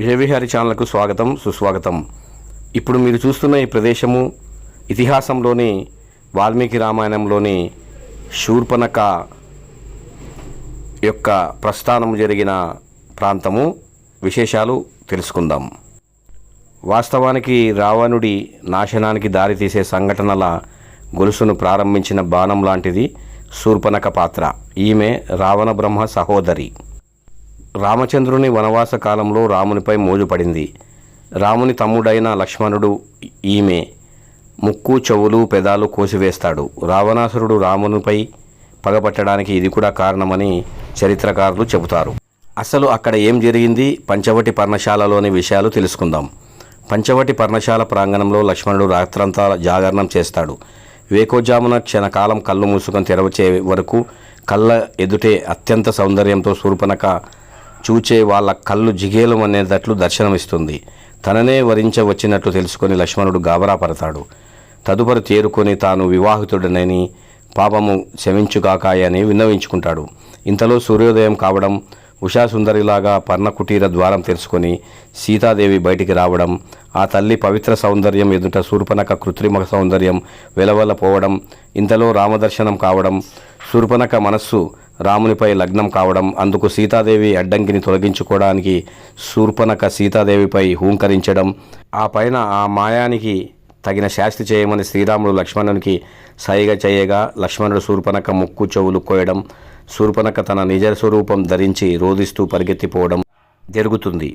విజయవిహారి ఛానల్కు స్వాగతం సుస్వాగతం. ఇప్పుడు మీరు చూస్తున్న ఈ ప్రదేశము ఇతిహాసంలోని వాల్మీకి రామాయణంలోని శూర్పణక యొక్క ప్రస్థానం జరిగిన ప్రాంతము. విశేషాలు తెలుసుకుందాం. వాస్తవానికి రావణుడి నాశనానికి దారితీసే సంఘటనల గొలుసును ప్రారంభించిన బాణం లాంటిది శూర్పణక పాత్ర. ఈమె రావణ బ్రహ్మ సహోదరి. రామచంద్రుని వనవాస కాలంలో రామునిపై మోజుపడింది. రాముని తమ్ముడైన లక్ష్మణుడు ఈమె ముక్కు చెవులు పెదాలు కోసివేస్తాడు. రావణాసురుడు రామునిపై పగపట్టడానికి ఇది కూడా కారణమని చరిత్రకారులు చెబుతారు. అసలు అక్కడ ఏం జరిగింది? పంచవటి పర్ణశాలలోని విషయాలు తెలుసుకుందాం. పంచవటి పర్ణశాల ప్రాంగణంలో లక్ష్మణుడు రాత్రంతా జాగరణం చేస్తాడు. వేకోజామున క్షణకాలం కళ్ళు మూసుకొని తెరవచే వరకు కళ్ళ ఎదుటే అత్యంత సౌందర్యంతో శూర్పణక చూచే వాళ్ళ కళ్ళు జిగేలం అనేటట్లు దర్శనమిస్తుంది. తననే వరించవచ్చినట్లు తెలుసుకొని లక్ష్మణుడు గాబరా పడతాడు తదుపరి తేరుకొని తాను వివాహితుడనని పాపము క్షమించుగాకాయని విన్నవించుకుంటాడు. ఇంతలో సూర్యోదయం కావడం ఉషాసుందరిలాగా పర్ణకుటీర ద్వారం తెరుచుకొని సీతాదేవి బయటికి రావడం ఆ తల్లి పవిత్ర సౌందర్యం ఎదుట శూర్పణక కృత్రిమ సౌందర్యం వెలవల పోవడం ఇంతలో రామదర్శనం కావడం శూర్పణక మనస్సు రామునిపై లగ్నం కావడం అందుకు సీతాదేవి అడ్డంకిని తొలగించుకోవడానికి శూర్పణక సీతాదేవిపై హూంకరించడం ఆ పైన ఆ మాయానికి తగిన శాస్తి చేయమని శ్రీరాముడు లక్ష్మణునికి సైగ చేయగా లక్ష్మణుడు శూర్పణక ముక్కు చెవులు కోయడం శూర్పణక తన నిజ స్వరూపం ధరించి రోధిస్తూ పరిగెత్తిపోవడం జరుగుతుంది.